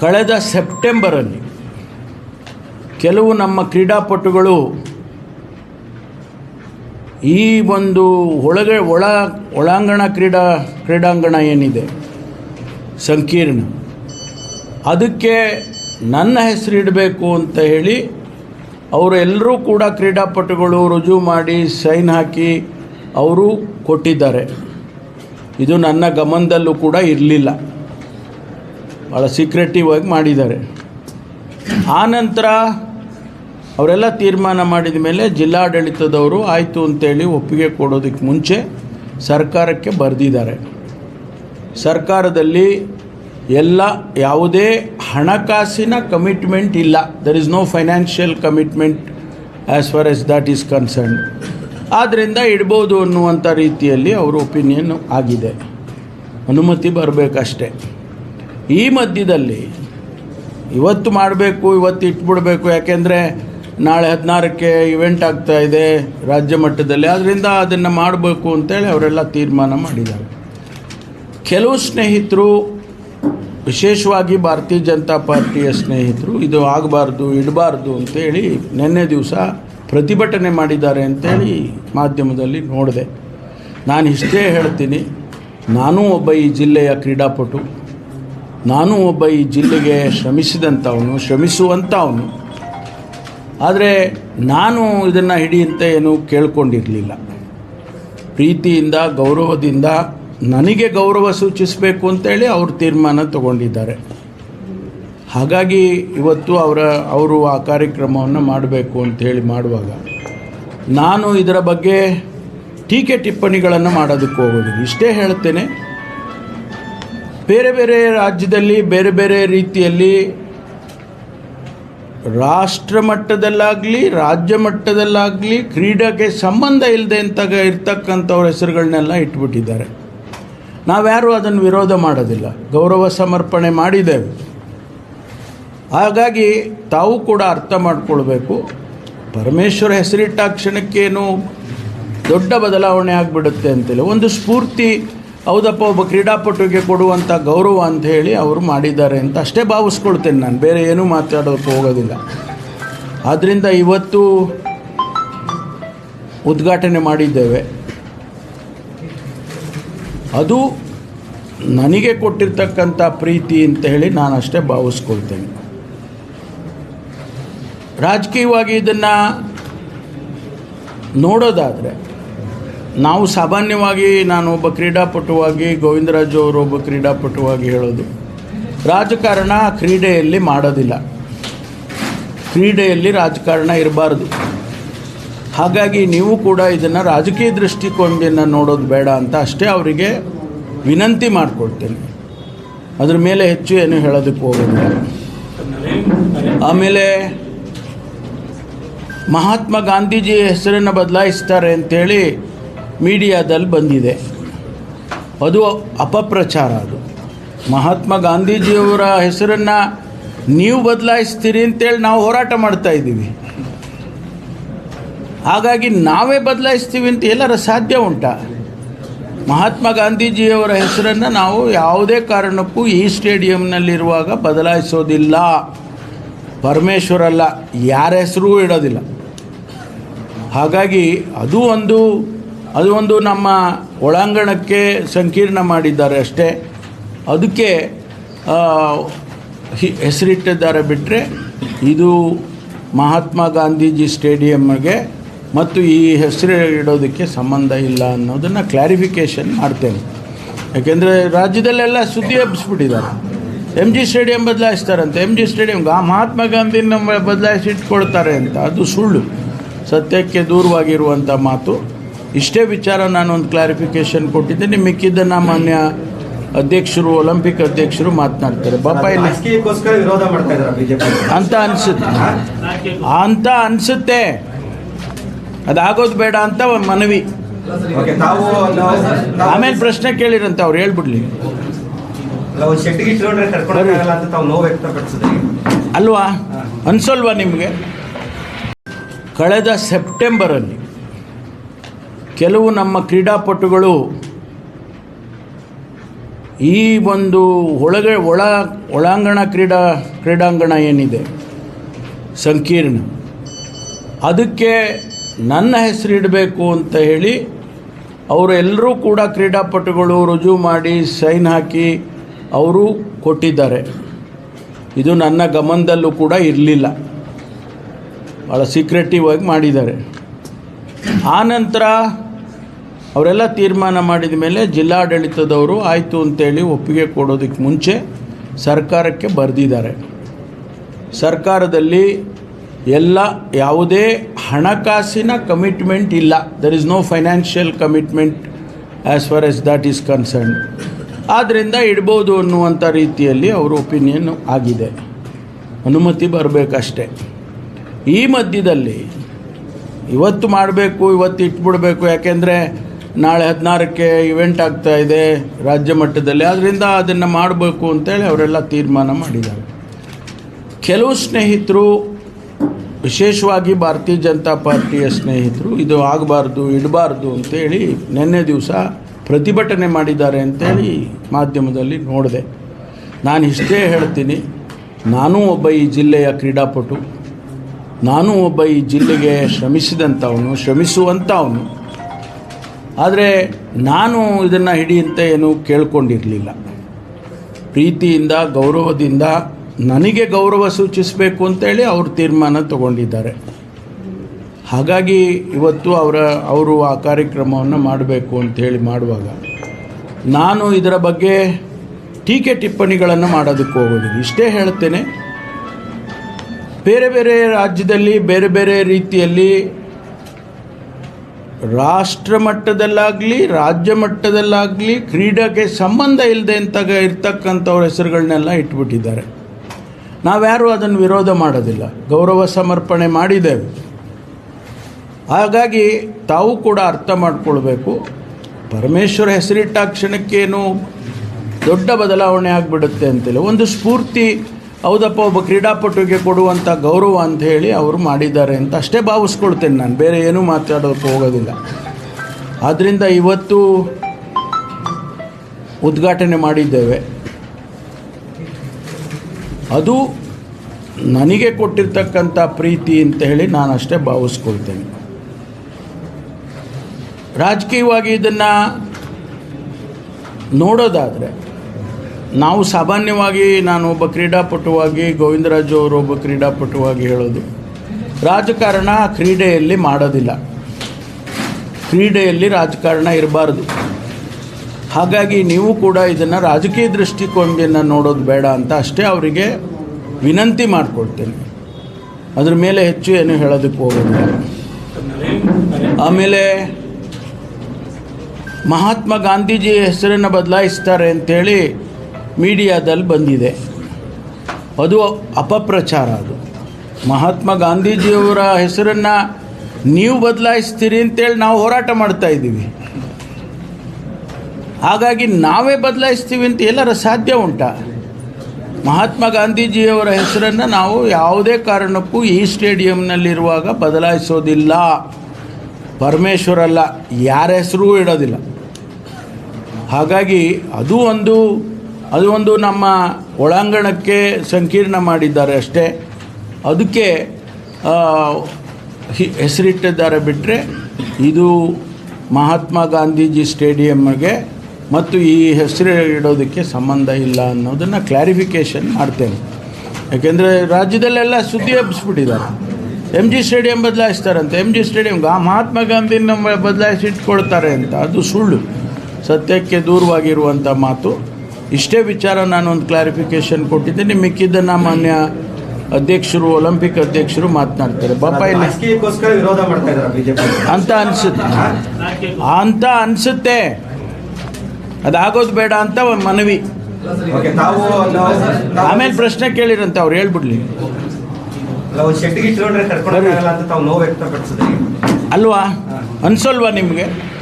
ಕಳೆದ ಸೆಪ್ಟೆಂಬರಲ್ಲಿ ಕೆಲವು ನಮ್ಮ ಕ್ರೀಡಾಪಟುಗಳು ಈ ಒಂದು ಒಳಗೆ ಒಳ ಒಳಾಂಗಣ ಕ್ರೀಡಾ ಕ್ರೀಡಾಂಗಣ ಏನಿದೆ, ಸಂಕೀರ್ಣ, ಅದಕ್ಕೆ ನನ್ನ ಹೆಸರು ಇಡಬೇಕು ಅಂತ ಹೇಳಿ ಅವರೆಲ್ಲರೂ ಕೂಡ ಕ್ರೀಡಾಪಟುಗಳು ರುಜು ಮಾಡಿ ಸೈನ್ ಹಾಕಿ ಅವರು ಕೊಟ್ಟಿದ್ದಾರೆ. ಇದು ನನ್ನ ಗಮನದಲ್ಲೂ ಕೂಡ ಇರಲಿಲ್ಲ. ಭಾಳ ಸೀಕ್ರೆಟಿವ್ ಆಗಿ ಮಾಡಿದ್ದಾರೆ. ಆನಂತರ ನಂತರ ಅವರೆಲ್ಲ ತೀರ್ಮಾನ ಮಾಡಿದ ಮೇಲೆ ಜಿಲ್ಲಾಡಳಿತದವರು ಆಯಿತು ಅಂತೇಳಿ ಒಪ್ಪಿಗೆ ಕೊಡೋದಕ್ಕೆ ಮುಂಚೆ ಸರ್ಕಾರಕ್ಕೆ ಬರೆದಿದ್ದಾರೆ. ಸರ್ಕಾರದಲ್ಲಿ ಎಲ್ಲ ಯಾವುದೇ ಹಣಕಾಸಿನ ಕಮಿಟ್ಮೆಂಟ್ ಇಲ್ಲ. There is no financial commitment as far as that is concern ಆದ್ದರಿಂದ ಇಡ್ಬೋದು ಅನ್ನುವಂಥ ರೀತಿಯಲ್ಲಿ ಅವರ ಒಪಿನಿಯನ್ ಆಗಿದೆ. ಅನುಮತಿ ಬರಬೇಕಷ್ಟೆ. ಈ ಮಧ್ಯದಲ್ಲಿ ಇವತ್ತು ಮಾಡಬೇಕು, ಇವತ್ತು ಇಟ್ಬಿಡಬೇಕು, ಯಾಕೆಂದರೆ ನಾಳೆ ಹದಿನಾರಕ್ಕೆ ಇವೆಂಟ್ ಆಗ್ತಾ ಇದೆ ರಾಜ್ಯ ಮಟ್ಟದಲ್ಲಿ. ಆದ್ದರಿಂದ ಅದನ್ನು ಮಾಡಬೇಕು ಅಂತೇಳಿ ಅವರೆಲ್ಲ ತೀರ್ಮಾನ ಮಾಡಿದ್ದಾರೆ. ಕೆಲವು ಸ್ನೇಹಿತರು, ವಿಶೇಷವಾಗಿ ಭಾರತೀಯ ಜನತಾ ಪಾರ್ಟಿಯ ಸ್ನೇಹಿತರು, ಇದು ಆಗಬಾರ್ದು, ಇಡಬಾರ್ದು ಅಂತೇಳಿ ನಿನ್ನೆ ದಿವಸ ಪ್ರತಿಭಟನೆ ಮಾಡಿದ್ದಾರೆ ಅಂತೇಳಿ ಮಾಧ್ಯಮದಲ್ಲಿ ನೋಡಿದೆ. ನಾನು ಇಷ್ಟೇ ಹೇಳ್ತೀನಿ, ನಾನೂ ಒಬ್ಬ ಈ ಜಿಲ್ಲೆಯ ಕ್ರೀಡಾಪಟು. ನಾನು ಒಬ್ಬ ಈ ಜಿಲ್ಲೆಗೆ ಶ್ರಮಿಸಿದಂಥವನು, ಶ್ರಮಿಸುವಂಥವನು. ಆದರೆ ನಾನು ಇದನ್ನು ಹಿಡಿಯಂತೆ ಅಂತ ಏನು ಕೇಳ್ಕೊಂಡಿರಲಿಲ್ಲ. ಪ್ರೀತಿಯಿಂದ, ಗೌರವದಿಂದ ನನಗೆ ಗೌರವ ಸೂಚಿಸಬೇಕು ಅಂತೇಳಿ ಅವರು ತೀರ್ಮಾನ ತಗೊಂಡಿದ್ದಾರೆ. ಹಾಗಾಗಿ ಇವತ್ತು ಅವರ, ಅವರು ಆ ಕಾರ್ಯಕ್ರಮವನ್ನು ಮಾಡಬೇಕು ಅಂತೇಳಿ ಮಾಡುವಾಗ ನಾನು ಇದರ ಬಗ್ಗೆ ಟೀಕೆ ಟಿಪ್ಪಣಿಗಳನ್ನು ಮಾಡೋದಕ್ಕೆ ಹೋಗೋದಿಲ್ಲ. ಇಷ್ಟೇ ಹೇಳ್ತೇನೆ ಬೇರೆ ಬೇರೆ ರಾಜ್ಯದಲ್ಲಿ, ಬೇರೆ ಬೇರೆ ರೀತಿಯಲ್ಲಿ ರಾಷ್ಟ್ರ ಮಟ್ಟದಲ್ಲಾಗಲಿ, ರಾಜ್ಯ ಮಟ್ಟದಲ್ಲಾಗಲಿ ಕ್ರೀಡೆಗೆ ಸಂಬಂಧ ಇಲ್ಲದೆ ಅಂತ ಇರ್ತಕ್ಕಂಥವ್ರ ಹೆಸರುಗಳನ್ನೆಲ್ಲ ಇಟ್ಬಿಟ್ಟಿದ್ದಾರೆ. ನಾವ್ಯಾರೂ ಅದನ್ನು ವಿರೋಧ ಮಾಡೋದಿಲ್ಲ. ಗೌರವ ಸಮರ್ಪಣೆ ಮಾಡಿದ್ದೇವೆ. ಹಾಗಾಗಿ ತಾವು ಕೂಡ ಅರ್ಥ ಮಾಡಿಕೊಳ್ಬೇಕು. ಪರಮೇಶ್ವರ ಹೆಸರಿಟ್ಟ ಕ್ಷಣಕ್ಕೇನು ದೊಡ್ಡ ಬದಲಾವಣೆ ಆಗಿಬಿಡುತ್ತೆ ಅಂತಿಲ್ಲ. ಒಂದು ಸ್ಫೂರ್ತಿ ಹೌದಪ್ಪ, ಒಬ್ಬ ಕ್ರೀಡಾಪಟುಗೆ ಕೊಡುವಂಥ ಗೌರವ ಅಂತ ಹೇಳಿ ಅವರು ಮಾಡಿದ್ದಾರೆ ಅಂತ ಅಷ್ಟೇ ಭಾವಿಸ್ಕೊಳ್ತೇನೆ ನಾನು. ಬೇರೆ ಏನೂ ಮಾತಾಡೋಕ್ಕೆ ಹೋಗೋದಿಲ್ಲ. ಆದ್ದರಿಂದ ಇವತ್ತು ಉದ್ಘಾಟನೆ ಮಾಡಿದ್ದೇವೆ. ಅದು ನನಗೆ ಕೊಟ್ಟಿರ್ತಕ್ಕಂಥ ಪ್ರೀತಿ ಅಂತ ಹೇಳಿ ನಾನು ಅಷ್ಟೇ ಭಾವಿಸ್ಕೊಳ್ತೇನೆ. ರಾಜಕೀಯವಾಗಿ ಇದನ್ನು ನೋಡೋದಾದರೆ ನಾವು ಸಾಮಾನ್ಯವಾಗಿ ನಾನು ಒಬ್ಬ ಕ್ರೀಡಾಪಟುವಾಗಿ, ಗೋವಿಂದರಾಜು ಅವರು ಒಬ್ಬ ಕ್ರೀಡಾಪಟುವಾಗಿ ಹೇಳೋದು. ರಾಜಕಾರಣ ಕ್ರೀಡೆಯಲ್ಲಿ ಮಾಡೋದಿಲ್ಲ. ಕ್ರೀಡೆಯಲ್ಲಿ ರಾಜಕಾರಣ ಇರಬಾರ್ದು. ಹಾಗಾಗಿ ನೀವು ಕೂಡ ಇದನ್ನು ರಾಜಕೀಯ ದೃಷ್ಟಿಕೋನದಿಂದ ನೋಡೋದು ಬೇಡ ಅಂತ ಅಷ್ಟೇ ಅವರಿಗೆ ವಿನಂತಿ ಮಾಡಿಕೊಡ್ತೇನೆ ಅದ್ರ ಮೇಲೆ ಹೆಚ್ಚು ಏನು ಹೇಳೋದಕ್ಕೆ ಹೋಗೋದಿಲ್ಲ. ಆಮೇಲೆ ಮಹಾತ್ಮ ಗಾಂಧೀಜಿ ಹೆಸರನ್ನು ಬದಲಾಯಿಸ್ತಾರೆ ಅಂತೇಳಿ ಮೀಡಿಯಾದಲ್ಲಿ ಬಂದಿದೆ. ಅದು ಅಪಪ್ರಚಾರ ಅದು. ಮಹಾತ್ಮ ಗಾಂಧೀಜಿಯವರ ಹೆಸರನ್ನು ನೀವು ಬದಲಾಯಿಸ್ತೀರಿ ಅಂತೇಳಿ ನಾವು ಹೋರಾಟ ಮಾಡ್ತಾ ಇದ್ದೀವಿ. ಹಾಗಾಗಿ ನಾವೇ ಬದಲಾಯಿಸ್ತೀವಿ ಅಂತ ಎಲ್ಲರ ಸಾಧ್ಯ ಉಂಟಾ. ಮಹಾತ್ಮ ಗಾಂಧೀಜಿಯವರ ಹೆಸರನ್ನು ನಾವು ಯಾವುದೇ ಕಾರಣಕ್ಕೂ ಈ ಸ್ಟೇಡಿಯಂನಲ್ಲಿರುವಾಗ ಬದಲಾಯಿಸೋದಿಲ್ಲ. ಪರಮೇಶ್ವರಲ್ಲ ಯಾರ ಹೆಸರೂ ಇಡೋದಿಲ್ಲ. ಹಾಗಾಗಿ ಅದು ಒಂದು ಅದು ಒಂದು ನಮ್ಮ ಒಳಾಂಗಣಕ್ಕೆ ಸಂಕೀರ್ಣ ಮಾಡಿದ್ದಾರೆ ಅಷ್ಟೇ. ಅದಕ್ಕೆ ಹೆಸರಿಟ್ಟಿದ್ದಾರೆ ಬಿಟ್ಟರೆ ಇದು ಮಹಾತ್ಮ ಗಾಂಧೀಜಿ ಸ್ಟೇಡಿಯಮ್ಗೆ ಮತ್ತು ಈ ಹೆಸರು ಇಡೋದಕ್ಕೆ ಸಂಬಂಧ ಇಲ್ಲ ಅನ್ನೋದನ್ನು ಕ್ಲಾರಿಫಿಕೇಷನ್ ಮಾಡ್ತೇನೆ. ಯಾಕೆಂದರೆ ರಾಜ್ಯದಲ್ಲೆಲ್ಲ ಸುದ್ದಿ ಹಬ್ಬಿಸ್ಬಿಟ್ಟಿದ್ದಾರೆ ಎಂ ಜಿ ಸ್ಟೇಡಿಯಂ ಬದಲಾಯಿಸ್ತಾರಂತೆ. ಎಂ ಜಿ ಸ್ಟೇಡಿಯಂಗೆ ಆ ಮಹಾತ್ಮ ಗಾಂಧಿನ ಬದಲಾಯಿಸಿ ಇಟ್ಕೊಳ್ತಾರೆ ಅಂತ. ಅದು ಸುಳ್ಳು. ಸತ್ಯಕ್ಕೆ ದೂರವಾಗಿರುವಂಥ ಮಾತು. ಇಷ್ಟೇ ವಿಚಾರ ನಾನೊಂದು ಕ್ಲಾರಿಫಿಕೇಷನ್ ಕೊಟ್ಟಿದ್ದೀನಿ ಮಿಕ್ಕಿದ್ದನ್ನು ಮಾನ್ಯ ಅಧ್ಯಕ್ಷರು ಒಲಿಂಪಿಕ್ ಅಧ್ಯಕ್ಷರು ಮಾತನಾಡ್ತಾರೆ. ಪಾಪ ಇಲ್ಲಿ ವಿರೋಧ ಮಾಡ್ತಾ ಇದಾರೆ ಬಿಜೆಪಿ ಅಂತ ಅನಿಸುತ್ತೆ. ಅಂತ ಅನಿಸುತ್ತೆ. ಅದಾಗೋದು ಬೇಡ ಅಂತ ಒಂದು ಮನವಿ. ಆಮೇಲೆ ಪ್ರಶ್ನೆ ಕೇಳಿರಂತ ಅವ್ರು ಹೇಳ್ಬಿಡ್ಲಿ. ಅಲ್ವಾ? ಅನ್ಸಲ್ವಾ ನಿಮಗೆ? ಕಳೆದ ಸೆಪ್ಟೆಂಬರಲ್ಲಿ ಕೆಲವು ನಮ್ಮ ಕ್ರೀಡಾಪಟುಗಳು ಈ ಒಂದು ಒಳಗೆ ಒಳ ಒಳಾಂಗಣ ಕ್ರೀಡಾ ಕ್ರೀಡಾಂಗಣ ಏನಿದೆ, ಸಂಕೀರ್ಣ. ಅದಕ್ಕೆ ನನ್ನ ಹೆಸರಿಡಬೇಕು ಅಂತ ಹೇಳಿ ಅವರೆಲ್ಲರೂ ಕೂಡ ಕ್ರೀಡಾಪಟುಗಳು ರುಜು ಮಾಡಿ ಸೈನ್ ಹಾಕಿ ಅವರು ಕೊಟ್ಟಿದ್ದಾರೆ. ಇದು ನನ್ನ ಗಮನದಲ್ಲೂ ಕೂಡ ಇರಲಿಲ್ಲ. ಭಾಳ ಸೀಕ್ರೆಟಿವ್ ಆಗಿ ಮಾಡಿದ್ದಾರೆ. ಆ ನಂತರ ಅವರೆಲ್ಲ ತೀರ್ಮಾನ ಮಾಡಿದ ಮೇಲೆ ಜಿಲ್ಲಾಡಳಿತದವರು ಆಯಿತು ಅಂತೇಳಿ ಒಪ್ಪಿಗೆ ಕೊಡೋದಕ್ಕೆ ಮುಂಚೆ ಸರ್ಕಾರಕ್ಕೆ ಬರೆದಿದ್ದಾರೆ. ಸರ್ಕಾರದಲ್ಲಿ ಎಲ್ಲ ಯಾವುದೇ ಹಣಕಾಸಿನ ಕಮಿಟ್ಮೆಂಟ್ ಇಲ್ಲ. There is no financial commitment as far as that is concern ಆದ್ದರಿಂದ ಇಡ್ಬೋದು ಅನ್ನುವಂಥ ರೀತಿಯಲ್ಲಿ ಅವರ ಒಪಿನಿಯನ್ ಆಗಿದೆ. ಅನುಮತಿ ಬರಬೇಕಷ್ಟೆ. ಈ ಮಧ್ಯದಲ್ಲಿ ಇವತ್ತು ಮಾಡಬೇಕು, ಇವತ್ತು ಇಟ್ಬಿಡಬೇಕು, ಯಾಕೆಂದರೆ ನಾಳೆ ಹದಿನಾರಕ್ಕೆ ಇವೆಂಟ್ ಆಗ್ತಾ ಇದೆ ರಾಜ್ಯ ಮಟ್ಟದಲ್ಲಿ. ಆದ್ದರಿಂದ ಅದನ್ನು ಮಾಡಬೇಕು ಅಂತೇಳಿ ಅವರೆಲ್ಲ ತೀರ್ಮಾನ ಮಾಡಿದ್ದಾರೆ. ಕೆಲವು ಸ್ನೇಹಿತರು, ವಿಶೇಷವಾಗಿ ಭಾರತೀಯ ಜನತಾ ಪಾರ್ಟಿಯ ಸ್ನೇಹಿತರು, ಇದು ಆಗಬಾರ್ದು, ಇಡಬಾರ್ದು ಅಂತೇಳಿ ನಿನ್ನೆ ದಿವಸ ಪ್ರತಿಭಟನೆ ಮಾಡಿದ್ದಾರೆ ಅಂತೇಳಿ ಮಾಧ್ಯಮದಲ್ಲಿ ನೋಡಿದೆ. ನಾನು ಇಷ್ಟೇ ಹೇಳ್ತೀನಿ, ನಾನೂ ಒಬ್ಬ ಈ ಜಿಲ್ಲೆಯ ಕ್ರೀಡಾಪಟು. ನಾನೂ ಒಬ್ಬ ಈ ಜಿಲ್ಲೆಗೆ ಶ್ರಮಿಸಿದಂಥವನು, ಶ್ರಮಿಸುವಂಥವನು. ಆದರೆ ನಾನು ಇದನ್ನು ಹಿಡಿ ಅಂತ ಏನು ಕೇಳ್ಕೊಂಡಿರಲಿಲ್ಲ. ಪ್ರೀತಿಯಿಂದ, ಗೌರವದಿಂದ ನನಗೆ ಗೌರವ ಸೂಚಿಸಬೇಕು ಅಂತೇಳಿ ಅವರು ತೀರ್ಮಾನ ತಗೊಂಡಿದ್ದಾರೆ. ಹಾಗಾಗಿ ಇವತ್ತು ಅವರ, ಅವರು ಆ ಕಾರ್ಯಕ್ರಮವನ್ನು ಮಾಡಬೇಕು ಅಂತೇಳಿ ಮಾಡುವಾಗ ನಾನು ಇದರ ಬಗ್ಗೆ ಟೀಕೆ ಟಿಪ್ಪಣಿಗಳನ್ನು ಮಾಡೋದಕ್ಕೆ ಹೋಗೋದಿಲ್ಲ. ಇಷ್ಟೇ ಹೇಳ್ತೇನೆ. ಬೇರೆ ಬೇರೆ ರಾಜ್ಯದಲ್ಲಿ, ಬೇರೆ ಬೇರೆ ರೀತಿಯಲ್ಲಿ ರಾಷ್ಟ್ರ ಮಟ್ಟದಲ್ಲಾಗಲಿ ರಾಜ್ಯ ಮಟ್ಟದಲ್ಲಾಗಲಿ ಕ್ರೀಡೆಗೆ ಸಂಬಂಧ ಇಲ್ಲದೆ ಅಂತ ಇರ್ತಕ್ಕಂಥವ್ರ ಹೆಸರುಗಳನ್ನೆಲ್ಲ ಇಟ್ಬಿಟ್ಟಿದ್ದಾರೆ. ನಾವ್ಯಾರೂ ಅದನ್ನು ವಿರೋಧ ಮಾಡೋದಿಲ್ಲ. ಗೌರವ ಸಮರ್ಪಣೆ ಮಾಡಿದ್ದೇವೆ. ಹಾಗಾಗಿ ತಾವು ಕೂಡ ಅರ್ಥ ಮಾಡಿಕೊಳ್ಬೇಕು. ಪರಮೇಶ್ವರ ಹೆಸರಿಟ್ಟ ಕ್ಷಣಕ್ಕೇನು ದೊಡ್ಡ ಬದಲಾವಣೆ ಆಗಿಬಿಡುತ್ತೆ ಅಂತೇಳಿ ಒಂದು ಸ್ಫೂರ್ತಿ ಹೌದಪ್ಪ, ಒಬ್ಬ ಕ್ರೀಡಾಪಟುಗೆ ಕೊಡುವಂಥ ಗೌರವ ಅಂತ ಹೇಳಿ ಅವರು ಮಾಡಿದ್ದಾರೆ ಅಂತ ಅಷ್ಟೇ ಭಾವಿಸ್ಕೊಳ್ತೇನೆ ನಾನು. ಬೇರೆ ಏನೂ ಮಾತಾಡೋಕ್ಕೆ ಹೋಗೋದಿಲ್ಲ. ಆದ್ದರಿಂದ ಇವತ್ತು ಉದ್ಘಾಟನೆ ಮಾಡಿದ್ದೇವೆ. ಅದು ನನಗೆ ಕೊಟ್ಟಿರ್ತಕ್ಕಂಥ ಪ್ರೀತಿ ಅಂತ ಹೇಳಿ ನಾನು ಅಷ್ಟೇ ಭಾವಿಸ್ಕೊಳ್ತೇನೆ. ರಾಜಕೀಯವಾಗಿ ಇದನ್ನು ನೋಡೋದಾದರೆ ನಾವು ಸಾಮಾನ್ಯವಾಗಿ ನಾನು ಒಬ್ಬ ಕ್ರೀಡಾಪಟುವಾಗಿ, ಗೋವಿಂದರಾಜು ಅವರು ಒಬ್ಬ ಕ್ರೀಡಾಪಟುವಾಗಿ ಹೇಳೋದು. ರಾಜಕಾರಣ ಕ್ರೀಡೆಯಲ್ಲಿ ಮಾಡೋದಿಲ್ಲ. ಕ್ರೀಡೆಯಲ್ಲಿ ರಾಜಕಾರಣ ಇರಬಾರ್ದು. ಹಾಗಾಗಿ ನೀವು ಕೂಡ ಇದನ್ನು ರಾಜಕೀಯ ದೃಷ್ಟಿಕೋನದಿಂದ ನೋಡೋದು ಬೇಡ ಅಂತ ಅಷ್ಟೇ ಅವರಿಗೆ ವಿನಂತಿ ಮಾಡಿಕೊಡ್ತೇನೆ ಅದ್ರ ಮೇಲೆ ಹೆಚ್ಚು ಏನು ಹೇಳೋದಕ್ಕೆ ಹೋಗೋದಿಲ್ಲ. ಆಮೇಲೆ ಮಹಾತ್ಮ ಗಾಂಧೀಜಿ ಹೆಸರನ್ನು ಬದಲಾಯಿಸ್ತಾರೆ ಅಂತೇಳಿ ಮೀಡಿಯಾದಲ್ಲಿ ಬಂದಿದೆ. ಅದು ಅಪಪ್ರಚಾರ ಅದು. ಮಹಾತ್ಮ ಗಾಂಧೀಜಿಯವರ ಹೆಸರನ್ನು ನೀವು ಬದಲಾಯಿಸ್ತೀರಿ ಅಂತೇಳಿ ನಾವು ಹೋರಾಟ ಮಾಡ್ತಾ ಇದ್ದೀವಿ. ಹಾಗಾಗಿ ನಾವೇ ಬದಲಾಯಿಸ್ತೀವಿ ಅಂತ ಎಲ್ಲರ ಸಾಧ್ಯ ಉಂಟಾ. ಮಹಾತ್ಮ ಗಾಂಧೀಜಿಯವರ ಹೆಸರನ್ನು ನಾವು ಯಾವುದೇ ಕಾರಣಕ್ಕೂ ಈ ಸ್ಟೇಡಿಯಂನಲ್ಲಿರುವಾಗ ಬದಲಾಯಿಸೋದಿಲ್ಲ. ಪರಮೇಶ್ವರ ಅಲ್ಲ, ಯಾರ ಹೆಸರೂ ಇಡೋದಿಲ್ಲ. ಹಾಗಾಗಿ ಅದು ಒಂದು ಅದು ಒಂದು ನಮ್ಮ ಒಳಾಂಗಣಕ್ಕೆ ಸಂಕೀರ್ಣ ಮಾಡಿದ್ದಾರೆ ಅಷ್ಟೇ. ಅದಕ್ಕೆ ಹೆಸರಿಟ್ಟಿದ್ದಾರೆ ಬಿಟ್ಟರೆ ಇದು ಮಹಾತ್ಮ ಗಾಂಧೀಜಿ ಸ್ಟೇಡಿಯಮ್ಗೆ ಮತ್ತು ಈ ಹೆಸರು ಇಡೋದಕ್ಕೆ ಸಂಬಂಧ ಇಲ್ಲ ಅನ್ನೋದನ್ನು ಕ್ಲಾರಿಫಿಕೇಷನ್ ಮಾಡ್ತೇನೆ. ಯಾಕೆಂದರೆ ರಾಜ್ಯದಲ್ಲೆಲ್ಲ ಸುದ್ದಿ ಹಬ್ಬಿಸ್ಬಿಟ್ಟಿದ್ದಾರೆ ಎಂ ಜಿ ಸ್ಟೇಡಿಯಂ ಬದಲಾಯಿಸ್ತಾರಂತೆ. ಎಂ ಜಿ ಸ್ಟೇಡಿಯಂ ಆ ಮಹಾತ್ಮ ಗಾಂಧಿನ ಬದಲಾಯಿಸಿ ಇಟ್ಕೊಳ್ತಾರೆ ಅಂತ. ಅದು ಸುಳ್ಳು. ಸತ್ಯಕ್ಕೆ ದೂರವಾಗಿರುವಂಥ ಮಾತು. ಇಷ್ಟೇ ವಿಚಾರ ನಾನು ಒಂದು ಕ್ಲಾರಿಫಿಕೇಶನ್ ಕೊಟ್ಟಿದ್ದೀನಿ ಮಿಕ್ಕಿದ್ದನ್ನು ಮಾನ್ಯ ಅಧ್ಯಕ್ಷರು ಒಲಿಂಪಿಕ್ ಅಧ್ಯಕ್ಷರು ಮಾತನಾಡ್ತಾರೆ. ಪಾಪ ಇಲ್ಲಿ ಅಂತ ಅನಿಸುತ್ತೆ. ಅಂತ ಅನಿಸುತ್ತೆ. ಅದಾಗೋದು ಬೇಡ ಅಂತ ಒಂದು ಮನವಿ. ಆಮೇಲೆ ಪ್ರಶ್ನೆ ಕೇಳಿರಂತೆ ಅವ್ರು ಹೇಳ್ಬಿಡ್ಲಿ. ಅಲ್ವಾ? ಅನ್ಸಲ್ವಾ ನಿಮಗೆ?